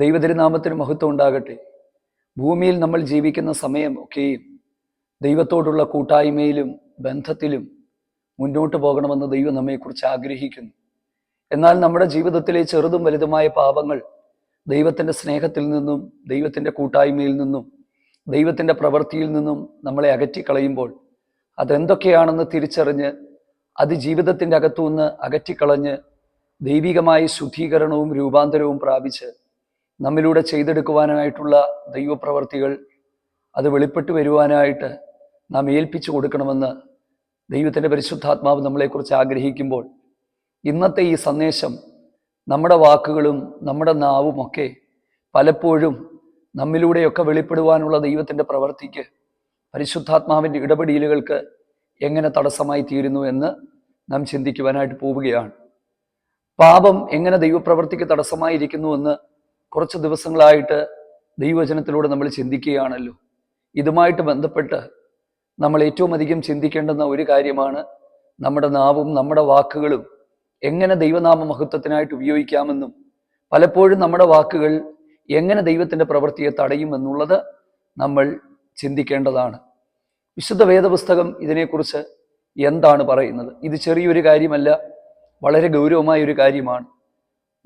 ദൈവതിരുനാമത്തിന് മഹത്വം ഉണ്ടാകട്ടെ. ഭൂമിയിൽ നമ്മൾ ജീവിക്കുന്ന സമയം ഒക്കെയും ദൈവത്തോടുള്ള കൂട്ടായ്മയിലും ബന്ധത്തിലും മുന്നോട്ട് പോകണമെന്ന് ദൈവം നമ്മെക്കുറിച്ച് ആഗ്രഹിക്കുന്നു. എന്നാൽ നമ്മുടെ ജീവിതത്തിലെ ചെറുതും വലുതുമായ പാപങ്ങൾ ദൈവത്തിന്റെ സ്നേഹത്തിൽ നിന്നും ദൈവത്തിന്റെ കൂട്ടായ്മയിൽ നിന്നും ദൈവത്തിന്റെ പ്രവൃത്തിയിൽ നിന്നും നമ്മളെ അകറ്റിക്കളയുമ്പോൾ അതെന്തൊക്കെയാണെന്ന് തിരിച്ചറിഞ്ഞ് അത് ജീവിതത്തിന്റെ അകത്തുനിന്ന് അകറ്റിക്കളഞ്ഞ് ദൈവികമായ ശുദ്ധീകരണവും രൂപാന്തരവും പ്രാപിച്ച് നമ്മിലൂടെ ചെയ്തെടുക്കുവാനായിട്ടുള്ള ദൈവപ്രവർത്തികൾ അത് വെളിപ്പെട്ടു വരുവാനായിട്ട് നാം ഏൽപ്പിച്ചു കൊടുക്കണമെന്ന് ദൈവത്തിന്റെ പരിശുദ്ധാത്മാവ് നമ്മളെക്കുറിച്ച് ആഗ്രഹിക്കുമ്പോൾ ഇന്നത്തെ ഈ സന്ദേശം നമ്മുടെ വാക്കുകളും നമ്മുടെ നാവുമൊക്കെ പലപ്പോഴും നമ്മിലൂടെയൊക്കെ വെളിപ്പെടുവാനുള്ള ദൈവത്തിന്റെ പ്രവൃത്തിക്ക് പരിശുദ്ധാത്മാവിന്റെ ഇടപെടലുകൾക്ക് എങ്ങനെ തടസ്സമായി തീരുന്നു എന്ന് നാം ചിന്തിക്കുവാനായിട്ട് പോവുകയാണ്. പാപം എങ്ങനെ ദൈവപ്രവർത്തിക്ക് തടസ്സമായിരിക്കുന്നു തടസ്സമായിരിക്കുന്നുവെന്ന് കുറച്ച് ദിവസങ്ങളായിട്ട് ദൈവവചനത്തിലൂടെ നമ്മൾ ചിന്തിക്കുകയാണല്ലോ. ഇതുമായിട്ട് ബന്ധപ്പെട്ട് നമ്മൾ ഏറ്റവും അധികം ചിന്തിക്കേണ്ടുന്ന ഒരു കാര്യമാണ് നമ്മുടെ നാവും നമ്മുടെ വാക്കുകളും എങ്ങനെ ദൈവനാമ മഹത്വത്തിനായിട്ട് ഉപയോഗിക്കാമെന്നും പലപ്പോഴും നമ്മുടെ വാക്കുകൾ എങ്ങനെ ദൈവത്തിന്റെ പ്രവൃത്തിയെ തടയുമെന്നുള്ളത് നമ്മൾ ചിന്തിക്കേണ്ടതാണ്. വിശുദ്ധ വേദപുസ്തകം ഇതിനെക്കുറിച്ച് എന്താണ് പറയുന്നത്? ഇത് ചെറിയൊരു കാര്യമല്ല വളരെ ഗൗരവമായ ഒരു കാര്യമാണ്.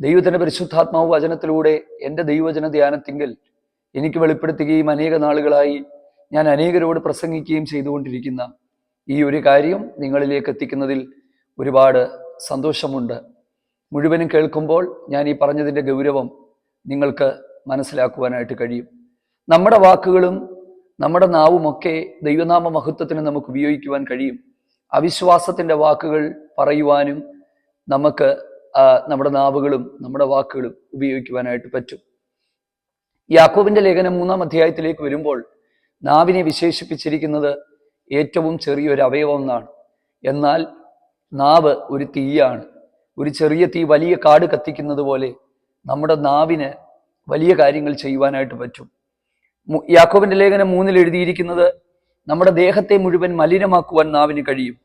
ദൈവത്തിന്റെ പരിശുദ്ധാത്മാവ് വചനത്തിലൂടെ എന്റെ ദൈവവചന ധ്യാനത്തിങ്കിൽ എനിക്ക് വെളിപ്പെടുത്തുകയും അനേക നാളുകളായി ഞാൻ അനേകരോട് പ്രസംഗിക്കുകയും ചെയ്തുകൊണ്ടിരിക്കുന്ന ഈ ഒരു കാര്യം നിങ്ങളിലേക്ക് എത്തിക്കുന്നതിൽ ഒരുപാട് സന്തോഷമുണ്ട്. മുഴുവനും കേൾക്കുമ്പോൾ ഞാൻ ഈ പറഞ്ഞതിന്റെ ഗൗരവം നിങ്ങൾക്ക് മനസ്സിലാക്കുവാനായിട്ട് കഴിയും. നമ്മുടെ വാക്കുകളും നമ്മുടെ നാവുമൊക്കെ ദൈവനാമ മഹത്വത്തിന് നമുക്ക് ഉപയോഗിക്കുവാൻ കഴിയും. അവിശ്വാസത്തിന്റെ വാക്കുകൾ പറയുവാനും നമുക്ക് നമ്മുടെ നാവുകളും നമ്മുടെ വാക്കുകളും ഉപയോഗിക്കുവാനായിട്ട് പറ്റും. യാക്കോബിന്റെ ലേഖനം മൂന്നാം അധ്യായത്തിലേക്ക് വരുമ്പോൾ നാവിനെ വിശേഷിപ്പിച്ചിരിക്കുന്നത് ഏറ്റവും ചെറിയൊരു അവയവം എന്നാണ് എന്നാൽ നാവ് ഒരു തീയാണ്. ഒരു ചെറിയ തീ വലിയ കാട് കത്തിക്കുന്നത് പോലെ നമ്മുടെ നാവിന് വലിയ കാര്യങ്ങൾ ചെയ്യുവാനായിട്ട് പറ്റും. യാക്കോബിന്റെ ലേഖനം മൂന്നിൽ എഴുതിയിരിക്കുന്നത് നമ്മുടെ ദേഹത്തെ മുഴുവൻ മലിനമാക്കുവാൻ നാവിന് കഴിയും.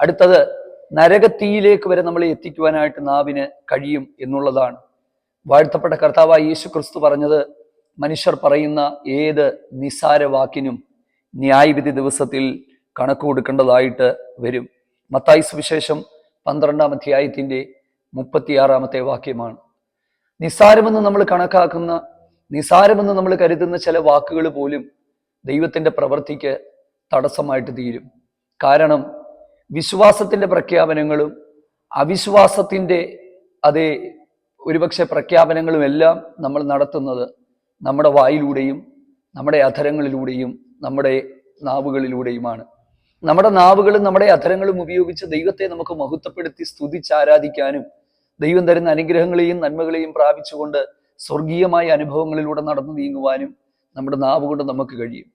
അടുത്തത് നരകത്തീയിലേക്ക് വരെ നമ്മളെ എത്തിക്കുവാനായിട്ട് നാവിന് കഴിയും എന്നുള്ളതാണ്. വാഴ്ത്തപ്പെട്ട കർത്താവായ യേശു ക്രിസ്തു പറഞ്ഞത് മനുഷ്യർ പറയുന്ന ഏത് നിസാര വാക്കിനും ന്യായവിധി ദിവസത്തിൽ കണക്ക് കൊടുക്കേണ്ടതായിട്ട് വരും. മത്തായി സുവിശേഷം പന്ത്രണ്ടാം അധ്യായത്തിന്റെ മുപ്പത്തിയാറാമത്തെ വാക്യമാണ്. നിസ്സാരമെന്ന് നമ്മൾ കണക്കാക്കുന്ന നിസാരമെന്ന് നമ്മൾ കരുതുന്ന ചില വാക്കുകൾ പോലും ദൈവത്തിന്റെ പ്രവൃത്തിക്ക് തടസ്സമായിട്ട് തീരും. കാരണം വിശ്വാസത്തിന്റെ പ്രഖ്യാപനങ്ങളും അവിശ്വാസത്തിന്റെ അതേ ഒരുപക്ഷെ പ്രഖ്യാപനങ്ങളും എല്ലാം നമ്മൾ നടത്തുന്നത് നമ്മുടെ വായിലൂടെയും നമ്മുടെ അധരങ്ങളിലൂടെയും നമ്മുടെ നാവുകളിലൂടെയുമാണ്. നമ്മുടെ നാവുകളും നമ്മുടെ അധരങ്ങളും ഉപയോഗിച്ച് ദൈവത്തെ നമുക്ക് മഹത്വപ്പെടുത്തി സ്തുതിച്ച് ആരാധിക്കാനും ദൈവം തരുന്ന അനുഗ്രഹങ്ങളെയും നന്മകളെയും പ്രാപിച്ചുകൊണ്ട് സ്വർഗീയമായ അനുഭവങ്ങളിലൂടെ നടന്നു നീങ്ങുവാനും നമ്മുടെ നാവ് കൊണ്ട് നമുക്ക് കഴിയും.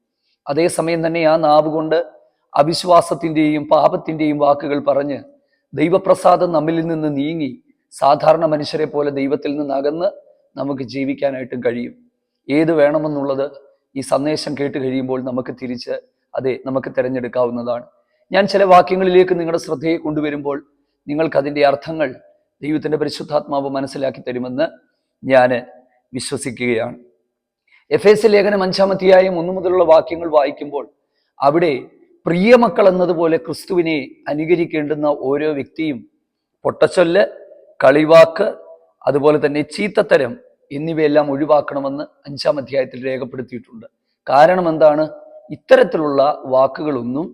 അതേസമയം തന്നെ ആ നാവ് കൊണ്ട് അവിശ്വാസത്തിന്റെയും പാപത്തിന്റെയും വാക്കുകൾ പറഞ്ഞ് ദൈവപ്രസാദം നമ്മിൽ നിന്ന് നീങ്ങി സാധാരണ മനുഷ്യരെ പോലെ ദൈവത്തിൽ നിന്ന് അകന്ന് നമുക്ക് ജീവിക്കാനായിട്ടും കഴിയും. ഏത് വേണമെന്നുള്ളത് ഈ സന്ദേശം കേട്ട് കഴിയുമ്പോൾ നമുക്ക് തിരിച്ച് അതെ നമുക്ക് തിരഞ്ഞെടുക്കാവുന്നതാണ്. ഞാൻ ചില വാക്യങ്ങളിലേക്ക് നിങ്ങളുടെ ശ്രദ്ധയെ കൊണ്ടുവരുമ്പോൾ നിങ്ങൾക്ക് അതിന്റെ അർത്ഥങ്ങൾ ദൈവത്തിന്റെ പരിശുദ്ധാത്മാവ് മനസ്സിലാക്കി തരുമെന്ന് ഞാൻ വിശ്വസിക്കുകയാണ്. എഫ് എസ് ലേഖനം അഞ്ചാം അധ്യായം ഒന്നു മുതലുള്ള വാക്യങ്ങൾ വായിക്കുമ്പോൾ അവിടെ പ്രിയമക്കൾ എന്നതുപോലെ ക്രിസ്തുവിനെ അനുകരിക്കേണ്ടുന്ന ഓരോ വ്യക്തിയും പൊട്ടച്ചൊല്ല് കളിവാക്ക് അതുപോലെ തന്നെ ചീത്തത്തരം എന്നിവയെല്ലാം ഒഴിവാക്കണമെന്ന് അഞ്ചാം അധ്യായത്തിൽ രേഖപ്പെടുത്തിയിട്ടുണ്ട്. കാരണം എന്താണ്? ഇത്തരത്തിലുള്ള വാക്കുകളൊന്നും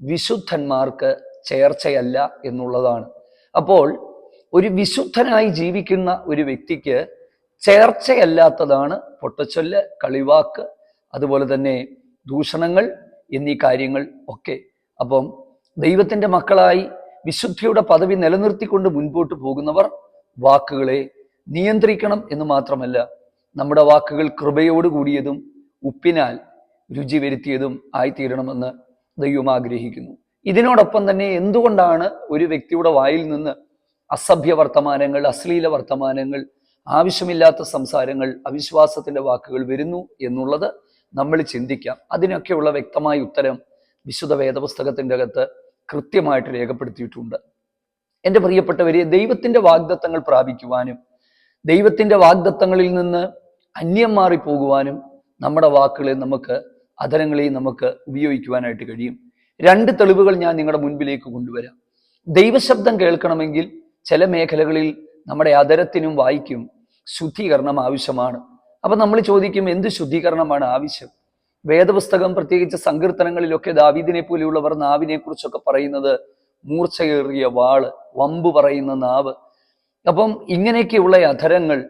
വിശുദ്ധന്മാർക്ക് ചേർച്ചയല്ല എന്നുള്ളതാണ്. അപ്പോൾ ഒരു വിശുദ്ധനായി ജീവിക്കുന്ന ഒരു വ്യക്തിക്ക് ചേർച്ചയല്ലാത്തതാണ് പൊട്ടച്ചൊല്ല് കളിവാക്ക് അതുപോലെ തന്നെ ദൂഷണങ്ങൾ എന്നീ കാര്യങ്ങൾ ഒക്കെ. അപ്പം ദൈവത്തിന്റെ മക്കളായി വിശുദ്ധിയുടെ പദവി നിലനിർത്തിക്കൊണ്ട് മുൻപോട്ട് പോകുന്നവർ വാക്കുകളെ നിയന്ത്രിക്കണം എന്ന് മാത്രമല്ല നമ്മുടെ വാക്കുകൾ കൃപയോട് കൂടിയതും ഉപ്പിനാൽ രുചി വരുത്തിയതും ആയിത്തീരണമെന്ന് ദൈവം ആഗ്രഹിക്കുന്നു. ഇതിനോടൊപ്പം തന്നെ എന്തുകൊണ്ടാണ് ഒരു വ്യക്തിയുടെ വായിൽ നിന്ന് അസഭ്യ വർത്തമാനങ്ങൾ അശ്ലീല വർത്തമാനങ്ങൾ ആവശ്യമില്ലാത്ത സംസാരങ്ങൾ അവിശ്വാസത്തിന്റെ വാക്കുകൾ വരുന്നു എന്നുള്ളത് നമ്മൾ ചിന്തിക്കാം. അതിനൊക്കെയുള്ള വ്യക്തമായ ഉത്തരം വിശുദ്ധ വേദപുസ്തകത്തിന്റെ അകത്ത് കൃത്യമായിട്ട് രേഖപ്പെടുത്തിയിട്ടുണ്ട്. എന്റെ പ്രിയപ്പെട്ടവരെ ദൈവത്തിന്റെ വാഗ്ദത്തങ്ങൾ പ്രാപിക്കുവാനും ദൈവത്തിന്റെ വാഗ്ദത്തങ്ങളിൽ നിന്ന് അന്യം മാറിപ്പോകുവാനും നമ്മുടെ വാക്കുകളെ നമുക്ക് അധരങ്ങളെയും നമുക്ക് ഉപയോഗിക്കുവാനായിട്ട് കഴിയും. രണ്ട് തെളിവുകൾ ഞാൻ നിങ്ങളുടെ മുൻപിലേക്ക് കൊണ്ടുവരാം. ദൈവശബ്ദം കേൾക്കണമെങ്കിൽ ചില മേഖലകളിൽ നമ്മുടെ അധരത്തിനും വായിക്കും ശുദ്ധീകരണം ആവശ്യമാണ്. അപ്പൊ നമ്മൾ ചോദിക്കും എന്ത് ശുദ്ധീകരണമാണ് ആവശ്യം? വേദപുസ്തകം പ്രത്യേകിച്ച് സങ്കീർത്തനങ്ങളിലൊക്കെ ദാവീദിനെ പോലെയുള്ളവർ നാവിനെ കുറിച്ചൊക്കെ പറയുന്നത് മൂർച്ചയേറിയ വാൾ വമ്പ് പറയുന്ന നാവ്. അപ്പം ഇങ്ങനെയൊക്കെയുള്ള അധരങ്ങൾ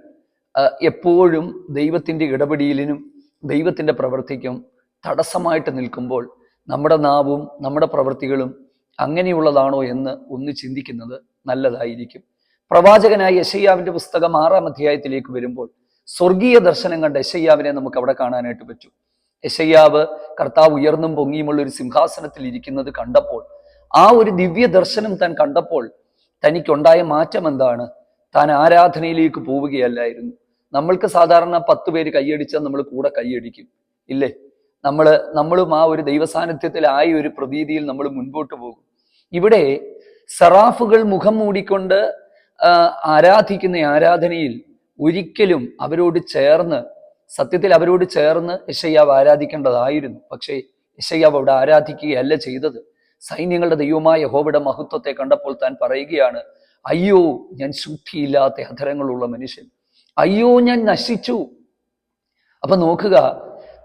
എപ്പോഴും ദൈവത്തിന്റെ ഇടപെടിയിലിനും ദൈവത്തിന്റെ പ്രവൃത്തിക്കും തടസ്സമായിട്ട് നിൽക്കുമ്പോൾ നമ്മുടെ നാവും നമ്മുടെ പ്രവൃത്തികളും അങ്ങനെയുള്ളതാണോ എന്ന് ഒന്ന് ചിന്തിക്കുന്നത് നല്ലതായിരിക്കും. പ്രവാചകനായ യശയ്യാവിന്റെ പുസ്തകം ആറാം അധ്യായത്തിലേക്ക് വരുമ്പോൾ സ്വർഗീയ ദർശനം കണ്ട യശയ്യാവിനെ നമുക്ക് അവിടെ കാണാനായിട്ട് പറ്റും. യശയ്യാവ് കർത്താവ് ഉയർന്നും പൊങ്ങിയുമുള്ള ഒരു സിംഹാസനത്തിൽ ഇരിക്കുന്നത് കണ്ടപ്പോൾ ആ ഒരു ദിവ്യ ദർശനം താൻ കണ്ടപ്പോൾ തനിക്കുണ്ടായ മാറ്റം എന്താണ്? താൻ ആരാധനയിലേക്ക് പോവുകയല്ലായിരുന്നു. നമ്മൾക്ക് സാധാരണ പത്ത് പേര് കൈയടിച്ചാൽ നമ്മൾ കൂടെ കൈയടിക്കും ഇല്ലേ? നമ്മൾ നമ്മളും ആ ഒരു ദൈവസാന്നിധ്യത്തിൽ ദൈവസാന്നിധ്യത്തിലായ ഒരു പ്രതീതിയിൽ നമ്മൾ മുൻപോട്ട് പോകും. ഇവിടെ സറാഫുകൾ മുഖം മൂടിക്കൊണ്ട് ആരാധിക്കുന്ന ആരാധനയിൽ ഒരിക്കലും അവരോട് ചേർന്ന് സത്യത്തിൽ അവരോട് ചേർന്ന് യശയ്യാവ് ആരാധിക്കേണ്ടതായിരുന്നു. പക്ഷേ യശയ്യാവ് അവിടെ ആരാധിക്കുകയല്ല ചെയ്തത്. സൈന്യങ്ങളുടെ ദൈവമായ യഹോവയുടെ മഹത്വത്തെ കണ്ടപ്പോൾ താൻ പറയുകയാണ് അയ്യോ ഞാൻ ശുദ്ധിയില്ലാത്ത അധരങ്ങളുള്ള മനുഷ്യൻ. അയ്യോ ഞാൻ നശിച്ചു. അപ്പൊ നോക്കുക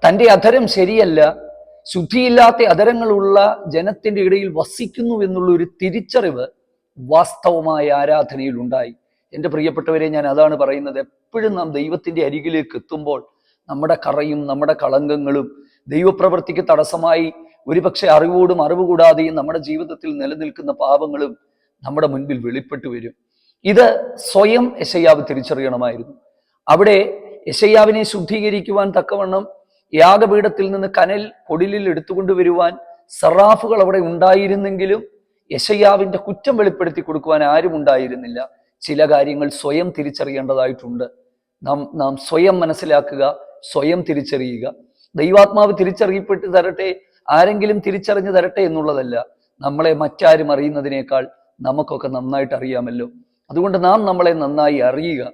തന്റെ അധരം ശരിയല്ല. ശുദ്ധിയില്ലാത്ത അധരങ്ങളുള്ള ജനത്തിന്റെ ഇടയിൽ വസിക്കുന്നു എന്നുള്ള ഒരു തിരിച്ചറിവ് വാസ്തവമായ ആരാധനയിൽ ഉണ്ടായി. എന്റെ പ്രിയപ്പെട്ടവരെ ഞാൻ അതാണ് പറയുന്നത്. എപ്പോഴും നാം ദൈവത്തിന്റെ അരികിലേക്ക് എത്തുമ്പോൾ നമ്മുടെ കറയും നമ്മുടെ കളങ്കങ്ങളും ദൈവപ്രവൃത്തിക്ക് തടസ്സമായി ഒരുപക്ഷെ അറിവോടും അറിവ് കൂടാതെയും നമ്മുടെ ജീവിതത്തിൽ നിലനിൽക്കുന്ന പാപങ്ങളും നമ്മുടെ മുൻപിൽ വെളിപ്പെട്ടു വരും. ഇത് സ്വയം യശയ്യാവ് തിരിച്ചറിയണമായിരുന്നു. അവിടെ യശയ്യാവിനെ ശുദ്ധീകരിക്കുവാൻ തക്കവണ്ണം യാഗപീഠത്തിൽ നിന്ന് കനൽ പൊടിലിൽ എടുത്തുകൊണ്ടുവരുവാൻ സറാഫുകൾ അവിടെ ഉണ്ടായിരുന്നെങ്കിലും യശയ്യാവിന്റെ കുറ്റം വെളിപ്പെടുത്തി കൊടുക്കുവാൻ ആരും ഉണ്ടായിരുന്നില്ല ചില കാര്യങ്ങൾ സ്വയം തിരിച്ചറിയേണ്ടതായിട്ടുണ്ട്. നാം നാം സ്വയം മനസ്സിലാക്കുക സ്വയം തിരിച്ചറിയുക. ദൈവാത്മാവ് തിരിച്ചറിയപ്പെട്ട് തരട്ടെ ആരെങ്കിലും തിരിച്ചറിഞ്ഞു തരട്ടെ എന്നുള്ളതല്ല. നമ്മളെ മറ്റാരും അറിയുന്നതിനേക്കാൾ നമുക്കൊക്കെ നന്നായിട്ട് അറിയാമല്ലോ. അതുകൊണ്ട് നാം നമ്മളെ നന്നായി അറിയുക.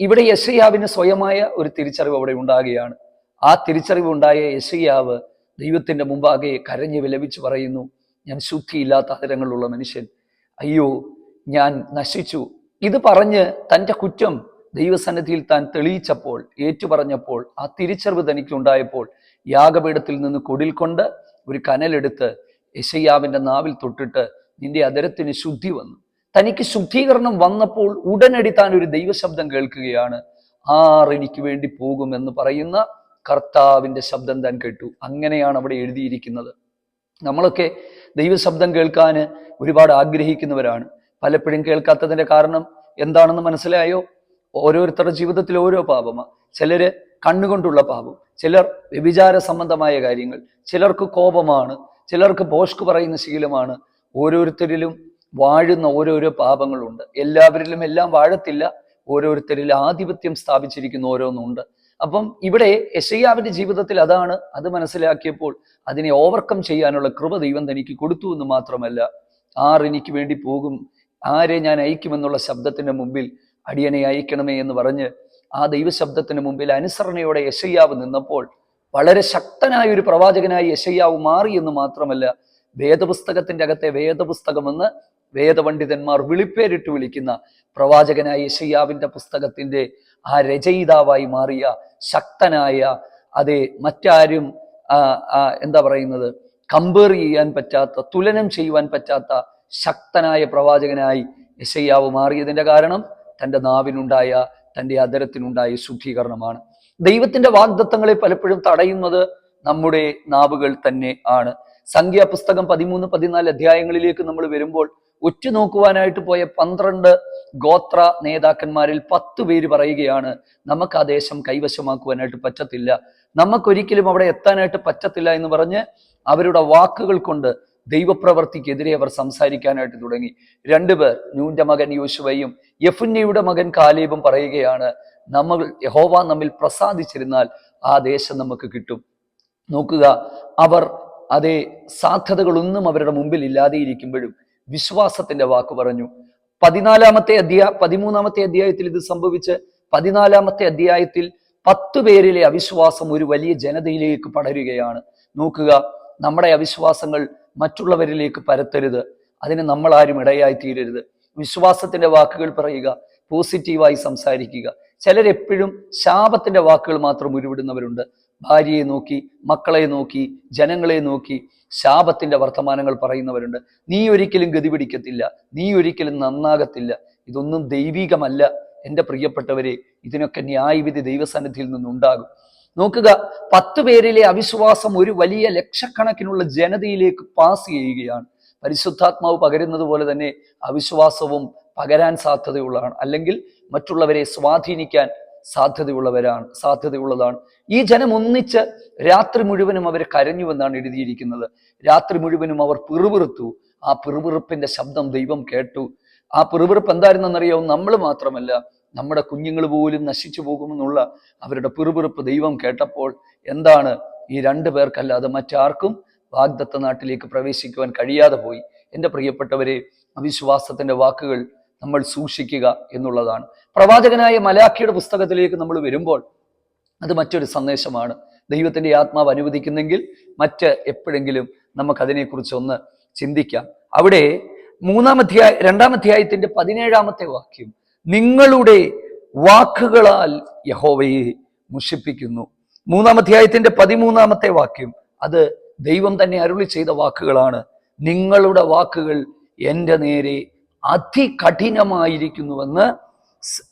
ഇവിടെ യശയാവിന് സ്വയമായ ഒരു തിരിച്ചറിവ് അവിടെ ഉണ്ടാകുകയാണ്. ആ തിരിച്ചറിവ് ഉണ്ടായ യശയാവ് ദൈവത്തിന്റെ മുമ്പാകെ കരഞ്ഞു വിലപിച്ച് പറയുന്നു ഞാൻ ശുദ്ധിയില്ലാത്ത അതരങ്ങളുള്ള മനുഷ്യൻ. അയ്യോ ഞാൻ നശിച്ചു. ഇത് പറഞ്ഞ് തന്റെ കുറ്റം ദൈവസന്നിധിയിൽ താൻ തെളിയിച്ചപ്പോൾ ഏറ്റുപറഞ്ഞപ്പോൾ ആ തിരിച്ചറിവ് തനിക്കുണ്ടായപ്പോൾ യാഗപീഠത്തിൽ നിന്ന് കൊടിൽ കൊണ്ട് ഒരു കനലെടുത്ത് യശയ്യാവിന്റെ നാവിൽ തൊട്ടിട്ട് നിന്റെ അതരത്തിന് ശുദ്ധി വന്നു. തനിക്ക് ശുദ്ധീകരണം വന്നപ്പോൾ ഉടനടി താൻ ഒരു ദൈവശബ്ദം കേൾക്കുകയാണ്. ആർ എനിക്ക് വേണ്ടി പോകുമെന്ന് പറയുന്ന കർത്താവിന്റെ ശബ്ദം താൻ കേട്ടു. അങ്ങനെയാണ് അവിടെ എഴുതിയിരിക്കുന്നത്. നമ്മളൊക്കെ ദൈവശബ്ദം കേൾക്കാൻ ഒരുപാട് ആഗ്രഹിക്കുന്നവരാണ്. പലപ്പോഴും കേൾക്കാത്തതിന്റെ കാരണം എന്താണെന്ന് മനസ്സിലായോ? ഓരോരുത്തരുടെ ജീവിതത്തിൽ ഓരോ പാപമാണ് ചിലര് കണ്ണുകൊണ്ടുള്ള പാപം. ചിലർ വ്യഭിചാര സംബന്ധമായ കാര്യങ്ങൾ. ചിലർക്ക് കോപമാണ്. ചിലർക്ക് പോഷ്ക് പറയുന്ന ശീലമാണ്. ഓരോരുത്തരിലും വാഴുന്ന ഓരോരോ പാപങ്ങളുണ്ട്. എല്ലാവരിലും എല്ലാം വാഴത്തില്ല. ഓരോരുത്തരിൽ ആധിപത്യം സ്ഥാപിച്ചിരിക്കുന്ന ഓരോന്നുണ്ട്. അപ്പം ഇവിടെ യശയ്യാവിന്റെ ജീവിതത്തിൽ അതാണ് അത് മനസ്സിലാക്കിയപ്പോൾ അതിനെ ഓവർകം ചെയ്യാനുള്ള കൃപ ദൈവം തനിക്ക് കൊടുത്തു എന്ന് മാത്രമല്ല ആർ എനിക്ക് വേണ്ടി പോകും ആരെ ഞാൻ അയക്കുമെന്നുള്ള ശബ്ദത്തിന് മുമ്പിൽ അടിയനെ അയക്കണമേ എന്ന് പറഞ്ഞ് ആ ദൈവശബ്ദത്തിന് മുമ്പിൽ അനുസരണയോടെ യശയ്യാവ് നിന്നപ്പോൾ വളരെ ശക്തനായ ഒരു പ്രവാചകനായി യശയ്യാവ് മാറി എന്ന് മാത്രമല്ല വേദപുസ്തകത്തിന്റെ അകത്തെ വേദപുസ്തകമെന്ന് വേദപണ്ഡിതന്മാർ വിളിപ്പേരിട്ട് വിളിക്കുന്ന പ്രവാചകനായ യശയ്യാവിന്റെ പുസ്തകത്തിന്റെ ആ രചയിതാവായി മാറിയ ശക്തനായ അതെ മറ്റാരും എന്താ പറയുന്നത് കമ്പയർ ചെയ്യാൻ പറ്റാത്ത തുലനം ചെയ്യുവാൻ പറ്റാത്ത ശക്തനായ പ്രവാചകനായി യശയ്യാവ് മാറിയതിന്റെ കാരണം തന്റെ നാവിനുണ്ടായ തന്റെ അതരത്തിനുണ്ടായ ശുദ്ധീകരണമാണ്. ദൈവത്തിന്റെ വാഗ്ദത്തങ്ങളെ പലപ്പോഴും തടയുന്നത് നമ്മുടെ നാവുകൾ തന്നെ ആണ്. സംഖ്യാപുസ്തകം പതിമൂന്ന് പതിനാല് അധ്യായങ്ങളിലേക്ക് നമ്മൾ വരുമ്പോൾ ഒറ്റ നോക്കുവാനായിട്ട് പോയ പന്ത്രണ്ട് ഗോത്ര നേതാക്കന്മാരിൽ പത്ത് പേര് പറയുകയാണ് നമുക്ക് ആ ദേശം കൈവശമാക്കുവാനായിട്ട് പറ്റത്തില്ല. നമുക്കൊരിക്കലും അവിടെ എത്താനായിട്ട് പറ്റത്തില്ല എന്ന് പറഞ്ഞ് അവരുടെ വാക്കുകൾ കൊണ്ട് ദൈവപ്രവർത്തിക്കെതിരെ അവർ സംസാരിക്കാനായിട്ട് തുടങ്ങി. രണ്ടുപേർ നൂന്റെ മകൻ യോശുവയും യഫുന്നയുടെ മകൻ കാലേബും പറയുകയാണ് നമ്മൾ യഹോവ നമ്മിൽ പ്രസാദിച്ചിരുന്നാൽ ആ ദേശം നമുക്ക് കിട്ടും. നോക്കുക അവർ അതേ സാധ്യതകളൊന്നും അവരുടെ മുമ്പിൽ ഇല്ലാതെ ഇരിക്കുമ്പോഴും വിശ്വാസത്തിന്റെ വാക്ക് പറഞ്ഞു. പതിനാലാമത്തെ അധ്യായ പതിമൂന്നാമത്തെ അധ്യായത്തിൽ ഇത് സംഭവിച്ച് പതിനാലാമത്തെ അധ്യായത്തിൽ പത്തു പേരിലെ അവിശ്വാസം ഒരു വലിയ ജനതയിലേക്ക് പടരുകയാണ്. നോക്കുക നമ്മുടെ അവിശ്വാസങ്ങൾ മറ്റുള്ളവരിലേക്ക് പരത്തരുത്. അതിന് നമ്മൾ ആരും ഇടയായി തീരരുത് വിശ്വാസത്തിന്റെ വാക്കുകൾ പറയുക പോസിറ്റീവായി സംസാരിക്കുക. ചിലരെപ്പോഴും ശാപത്തിന്റെ വാക്കുകൾ മാത്രം ഉരുവിടുന്നവരുണ്ട്. ഭാര്യയെ നോക്കി മക്കളെ നോക്കി ജനങ്ങളെ നോക്കി ശാപത്തിന്റെ വർത്തമാനങ്ങൾ പറയുന്നവരുണ്ട്. നീ ഒരിക്കലും ഗതി പിടിക്കത്തില്ല. നീ ഒരിക്കലും നന്നാകത്തില്ല. ഇതൊന്നും ദൈവികമല്ല. എന്റെ പ്രിയപ്പെട്ടവരെ ഇതിനൊക്കെ ന്യായവിധി ദൈവസന്നിധിയിൽ നിന്നുണ്ടാകും. നോക്കുക പത്ത് പേരിലെ അവിശ്വാസം ഒരു വലിയ ലക്ഷക്കണക്കിനുള്ള ജനതയിലേക്ക് പാസ് ചെയ്യുകയാണ്. പരിശുദ്ധാത്മാവ് പകരുന്നത് പോലെ തന്നെ അവിശ്വാസവും പകരാൻ സാധ്യതയുള്ളതാണ്. അല്ലെങ്കിൽ മറ്റുള്ളവരെ സ്വാധീനിക്കാൻ സാധ്യതയുള്ളവരാണ് സാധ്യതയുള്ളതാണ്. ഈ ജനം ഒന്നിച്ച് രാത്രി മുഴുവനും അവർ കരഞ്ഞുവെന്നാണ് എഴുതിയിരിക്കുന്നത്. രാത്രി മുഴുവനും അവർ പിറുപിറുത്തു. ആ പിറുപിറുപ്പിന്റെ ശബ്ദം ദൈവം കേട്ടു. ആ പിറുപിറുപ്പ് എന്തായിരുന്നെന്നറിയാവും നമ്മൾ മാത്രമല്ല നമ്മുടെ കുഞ്ഞുങ്ങൾ പോലും നശിച്ചു പോകുമെന്നുള്ള അവരുടെ പിറുപിറുപ്പ് ദൈവം കേട്ടപ്പോൾ എന്താണ് ഈ രണ്ടു പേർക്കല്ലാതെ മറ്റാർക്കും വാഗ്ദത്ത നാട്ടിലേക്ക് പ്രവേശിക്കുവാൻ കഴിയാതെ പോയി. എന്റെ പ്രിയപ്പെട്ടവരെ അവിശ്വാസത്തിന്റെ വാക്കുകൾ നമ്മൾ സൂക്ഷിക്കുക എന്നുള്ളതാണ്. പ്രവാചകനായ മലാഖിയുടെ പുസ്തകത്തിലേക്ക് നമ്മൾ വരുമ്പോൾ അത് മറ്റൊരു സന്ദേശമാണ്. ദൈവത്തിന്റെ ആത്മാവ് അനുവദിക്കുന്നെങ്കിൽ മറ്റ് എപ്പോഴെങ്കിലും നമുക്കതിനെക്കുറിച്ച് ഒന്ന് ചിന്തിക്കാം. അവിടെ മൂന്നാം അധ്യായ രണ്ടാം അധ്യായത്തിന്റെ പതിനേഴാമത്തെ വാക്യം നിങ്ങളുടെ വാക്കുകളാൽ യഹോവയെ മുഷിപ്പിക്കുന്നു. മൂന്നാം അധ്യായത്തിന്റെ പതിമൂന്നാമത്തെ വാക്യം അത് ദൈവം തന്നെ അരുളി ചെയ്ത വാക്കുകളാണ്. നിങ്ങളുടെ വാക്കുകൾ എന്റെ നേരെ അതികഠിനമായിരിക്കുന്നുവെന്ന്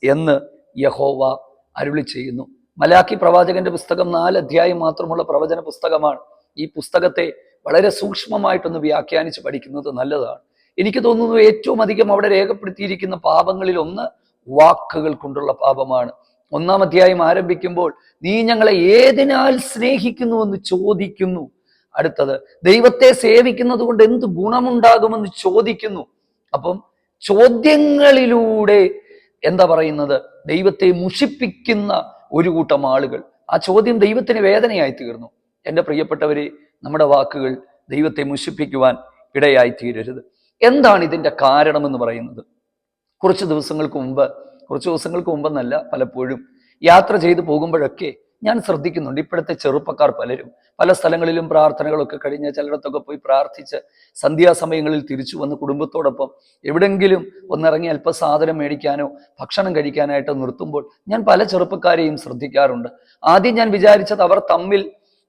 എന്ന് യഹോവ അരുളി ചെയ്യുന്നു. മലാക്കി പ്രവാചകന്റെ പുസ്തകം നാല് അധ്യായം മാത്രമുള്ള പ്രവചന പുസ്തകമാണ്. ഈ പുസ്തകത്തെ വളരെ സൂക്ഷ്മമായിട്ടൊന്ന് വ്യാഖ്യാനിച്ച് പഠിക്കുന്നത് നല്ലതാണ്. എനിക്ക് തോന്നുന്നു ഏറ്റവും അധികം അവിടെ രേഖപ്പെടുത്തിയിരിക്കുന്ന പാപങ്ങളിൽ ഒന്ന് വാക്കുകൾ കൊണ്ടുള്ള പാപമാണ്. ഒന്നാം അധ്യായം ആരംഭിക്കുമ്പോൾ നീ ഞങ്ങളെ ഏതിനാൽ സ്നേഹിക്കുന്നുവെന്ന് ചോദിക്കുന്നു? അടുത്തത് ദൈവത്തെ സേവിക്കുന്നത് കൊണ്ട് എന്ത് ഗുണമുണ്ടാകുമെന്ന് ചോദിക്കുന്നു? അപ്പം ചോദ്യങ്ങളിലൂടെ എന്താ പറയുന്നത്? ദൈവത്തെ മുഷിപ്പിക്കുന്ന ഒരു കൂട്ടം ആളുകൾ. ആ ചോദ്യം ദൈവത്തിന് വേദനയായി തീർന്നു. എന്റെ പ്രിയപ്പെട്ടവരെ നമ്മുടെ വാക്കുകൾ ദൈവത്തെ മുഷിപ്പിക്കുവാൻ ഇടയായി തീരരുത്. എന്താണ് ഇതിന്റെ കാരണമെന്ന് പറയുന്നത്? കുറച്ച് ദിവസങ്ങൾക്ക് മുമ്പ് കുറച്ച് ദിവസങ്ങൾക്ക് മുമ്പെന്നല്ല പലപ്പോഴും യാത്ര ചെയ്തു പോകുമ്പോഴൊക്കെ ഞാൻ ശ്രദ്ധിക്കുന്നുണ്ട്. ഇപ്പോഴത്തെ ചെറുപ്പക്കാർ പലരും പല സ്ഥലങ്ങളിലും പ്രാർത്ഥനകളൊക്കെ കഴിഞ്ഞ് ചിലയിടത്തൊക്കെ പോയി പ്രാർത്ഥിച്ച് സന്ധ്യാസമയങ്ങളിൽ തിരിച്ചു വന്ന് കുടുംബത്തോടൊപ്പം എവിടെങ്കിലും ഒന്നിറങ്ങി അല്പ സാധനം മേടിക്കാനോ ഭക്ഷണം കഴിക്കാനായിട്ട് നിർത്തുമ്പോൾ ഞാൻ പല ചെറുപ്പക്കാരെയും ശ്രദ്ധിക്കാറുണ്ട്. ആദ്യം ഞാൻ വിചാരിച്ചത് അവർ തമ്മിൽ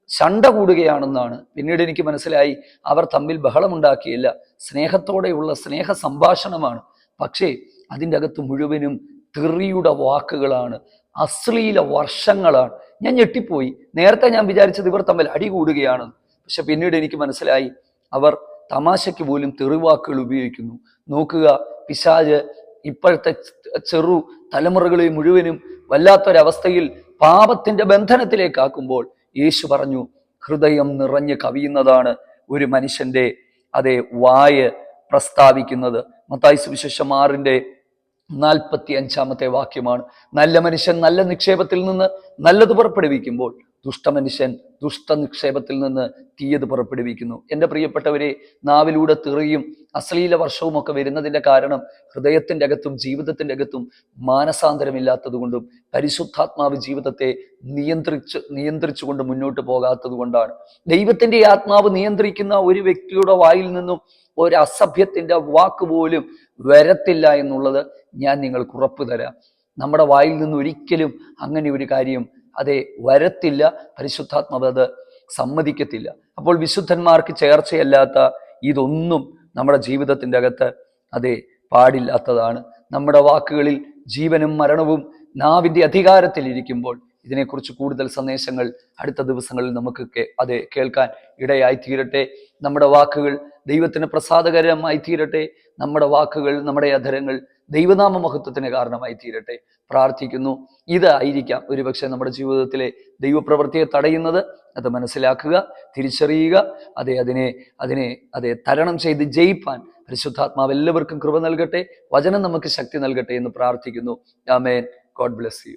ശണ്ട കൂടുകയാണെന്നാണ്. പിന്നീട് എനിക്ക് മനസ്സിലായി അവർ തമ്മിൽ ബഹളമുണ്ടാക്കിയില്ല. സ്നേഹത്തോടെയുള്ള സ്നേഹ സംഭാഷണമാണ് പക്ഷേ അതിന്റെ അകത്ത് മുഴുവനും തെറിയുടെ വാക്കുകളാണ് അശ്ലീല വർഷങ്ങളാണ്. ഞാൻ ഞെട്ടിപ്പോയി. നേരത്തെ ഞാൻ വിചാരിച്ചത് ഇവർ തമ്മിൽ അടി കൂടുകയാണ് പക്ഷെ പിന്നീട് എനിക്ക് മനസ്സിലായി അവർ തമാശയ്ക്ക് പോലും തെറിവാക്കുകൾ ഉപയോഗിക്കുന്നു. നോക്കുക പിശാജ് ഇപ്പോഴത്തെ ചെറു തലമുറകളെ മുഴുവനും വല്ലാത്തൊരവസ്ഥയിൽ പാപത്തിന്റെ ബന്ധനത്തിലേക്കാക്കുമ്പോൾ യേശു പറഞ്ഞു ഹൃദയം നിറഞ്ഞ് കവിയുന്നതാണ് ഒരു മനുഷ്യന്റെ അതേ വായ പ്രസ്താവിക്കുന്നത്. മത്തായി സുവിശേഷം ആറിന്റെ നാൽപ്പത്തി അഞ്ചാമത്തെ വാക്യമാണ്. നല്ല മനുഷ്യൻ നല്ല നിക്ഷേപത്തിൽ നിന്ന് നല്ലത് പുറപ്പെടുവിക്കുമ്പോൾ ദുഷ്ടമനുഷ്യൻ ദുഷ്ട നിക്ഷേപത്തിൽ നിന്ന് തീയത് പുറപ്പെടുവിക്കുന്നു. എന്റെ പ്രിയപ്പെട്ടവരെ നാവിലൂടെ തെറിയും അശ്ലീല വർഷവും ഒക്കെ വരുന്നതിന്റെ കാരണം ഹൃദയത്തിന്റെ അകത്തും ജീവിതത്തിന്റെ അകത്തും മാനസാന്തരമില്ലാത്തതുകൊണ്ടും പരിശുദ്ധാത്മാവ് ജീവിതത്തെ നിയന്ത്രിച്ച് നിയന്ത്രിച്ചുകൊണ്ട് മുന്നോട്ട് പോകാത്തത് കൊണ്ടാണ് ദൈവത്തിന്റെ ആത്മാവ് നിയന്ത്രിക്കുന്ന ഒരു വ്യക്തിയുടെ വായിൽ നിന്നും ഒരു അസഭ്യത്തിന്റെ വാക്ക് പോലും വരത്തില്ല എന്നുള്ളത് ഞാൻ നിങ്ങൾക്ക് ഉറപ്പ് തരാം. നമ്മുടെ വായിൽ നിന്ന് ഒരിക്കലും അങ്ങനെ ഒരു കാര്യം അതെ വരത്തില്ല പരിശുദ്ധാത്മാവ് അത് സമ്മതിക്കത്തില്ല. അപ്പോൾ വിശുദ്ധന്മാർക്ക് ചേർച്ചയല്ലാത്ത ഇതൊന്നും നമ്മുടെ ജീവിതത്തിന്റെ അകത്ത് അതെ പാടില്ലാത്തതാണ്. നമ്മുടെ വാക്കുകളിൽ ജീവനും മരണവും നാവിന്റെ അധികാരത്തിൽ ഇരിക്കുമ്പോൾ ഇതിനെക്കുറിച്ച് കൂടുതൽ സന്ദേശങ്ങൾ അടുത്ത ദിവസങ്ങളിൽ നമുക്ക് അത് കേൾക്കാൻ ഇടയായി തീരട്ടെ. നമ്മുടെ വാക്കുകൾ ദൈവത്തിന് പ്രസാദകരമായി തീരട്ടെ. നമ്മുടെ വാക്കുകൾ നമ്മുടെ അധരങ്ങൾ ദൈവനാമ മഹത്വത്തിന് കാരണമായി തീരട്ടെ. പ്രാർത്ഥിക്കുന്നു. ഇതായിരിക്കാം ഒരുപക്ഷെ നമ്മുടെ ജീവിതത്തിലെ ദൈവപ്രവൃത്തിയെ തടയുന്നത്. അത് മനസ്സിലാക്കുക തിരിച്ചറിയുക അതെ അതിനെ അതിനെ അതെ തരണം ചെയ്ത് ജയിപ്പാൻ പരിശുദ്ധാത്മാവ് എല്ലാവർക്കും കൃപ നൽകട്ടെ. വചനം നമുക്ക് ശക്തി നൽകട്ടെ എന്ന് പ്രാർത്ഥിക്കുന്നു. ആമേൻ. God bless you.